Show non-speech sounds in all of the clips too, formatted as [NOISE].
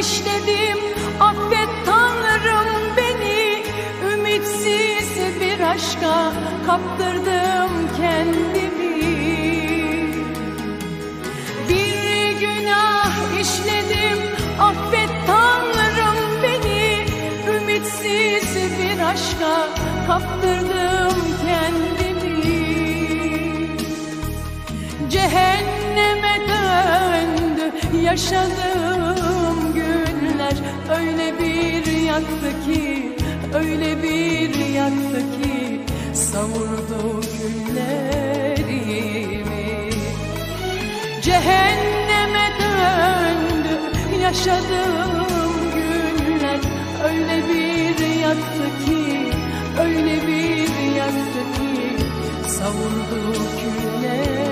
işledim. Affet Tanrım beni. Ümitsiz bir aşka kaptırdım kendimi. Bir günah işledim. Affet Tanrım beni. Ümitsiz bir aşka kaptırdım kendimi. Cehenneme döndü yaşadım günler Öyle bir yaktı ki, öyle bir yaktı ki Savurdu günlerimi. Cehenneme döndü yaşadığım günler Öyle bir yaktı ki, öyle bir yaktı ki Savurdu küllerimi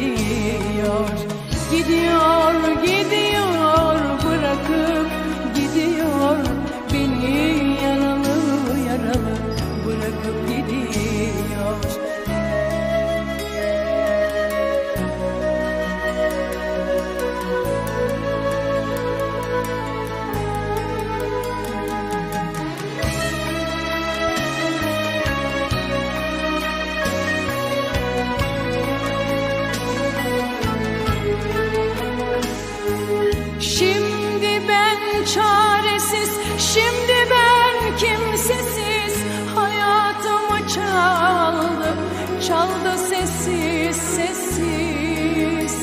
gidiyor. Gidiyor, gidiyor, bırakıp çaldı sessiz sessiz.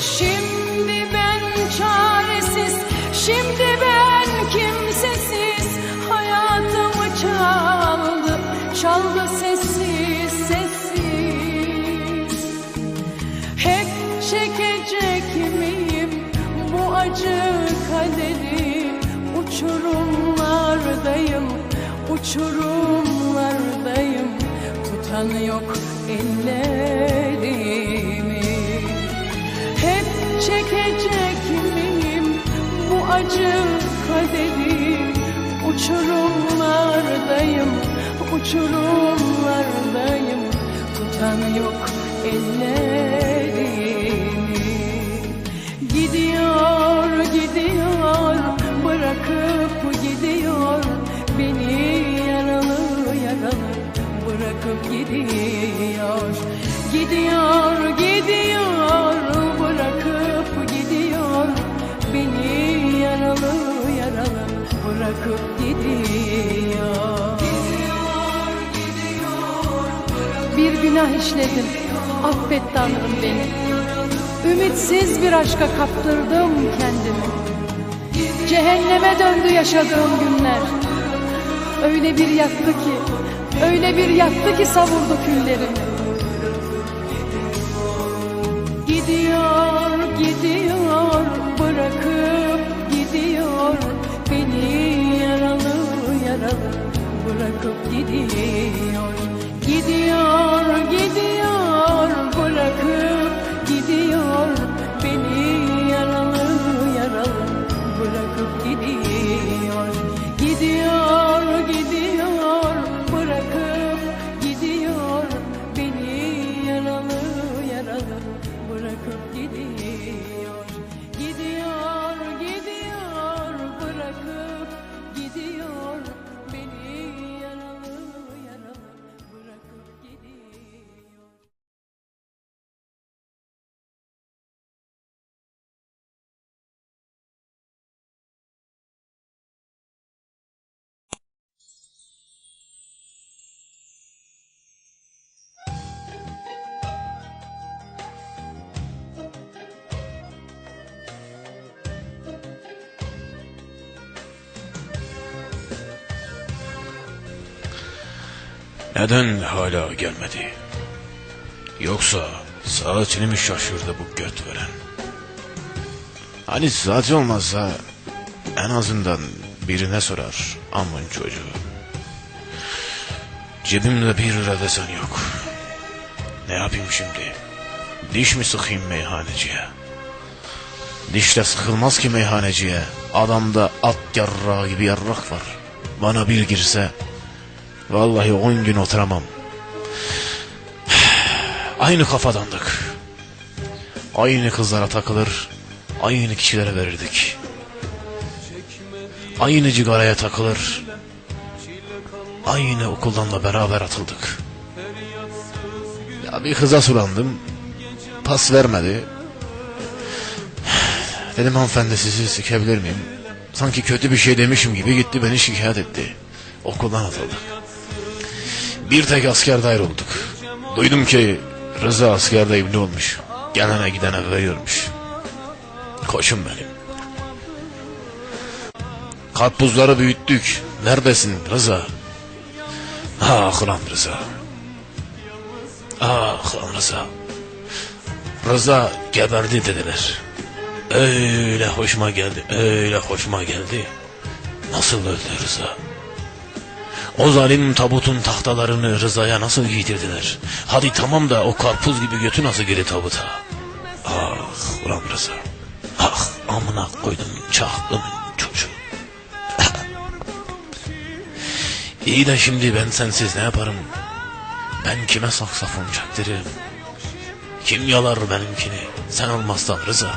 Şimdi ben çaresiz, şimdi ben kimsesiz. Hayatımı çaldı, çaldı sessiz sessiz. Hep çekecek miyim bu acı kaderi? Uçurumlardayım, uçurumlardayım Tutan yok ellerimi. Hep çekecek miyim bu acı kaderi Uçurumlardayım, uçurumlardayım. Tutan yok ellerimi yaralı yaralı bırakıp gidiyor. Bir günah işledim, affet Tanrım beni. Ümitsiz bir aşka kaptırdım kendimi. Cehenneme döndü yaşadığım günler. Öyle bir yaktı ki Öyle bir yaktı ki savurdu küllerimi. Gidiyor, gidiyor Neden hala gelmedi? Yoksa saatini mi şaşırdı bu göt veren? Hani saati olmazsa en azından birine sorar amın çocuğu. Cebimde bir lira desen yok. Ne yapayım şimdi? Diş mi sıkayım meyhaneciye? Dişle sıkılmaz ki meyhaneciye. Adamda at yarrağı gibi yarrak var. Bana bir girse vallahi on gün oturamam. Aynı kafadandık. Aynı kızlara takılır, aynı kişilere verirdik. Aynı cigaraya takılır, aynı okuldan da beraber atıldık. Ya bir kıza sulandım, pas vermedi. Dedim hanımefendi sizi sikebilir miyim? Sanki kötü bir şey demişim gibi gitti beni şikayet etti. Okuldan atıldık. Bir tek askerde ayrıldık. Duydum ki Rıza askerde evli olmuş. Gelene gidene veriyormuş. Koşun benim. Karpuzları büyüttük. Neredesin Rıza? Ah ulan Rıza. Ah ulan Rıza. Rıza geberdi dediler. Öyle hoşuma geldi, öyle hoşuma geldi. Nasıl öldü Rıza? O zalim tabutun tahtalarını Rıza'ya nasıl giydirdiler? Hadi tamam da o karpuz gibi götü nasıl geri tabuta? Ah ulan Rıza. Ah amına koydum çaklımın çocuğu. [LAUGHS] İyi de şimdi ben sensiz ne yaparım? Ben kime saksafon çaktırırım? Kim yalar benimkini? Sen olmazsan Rıza.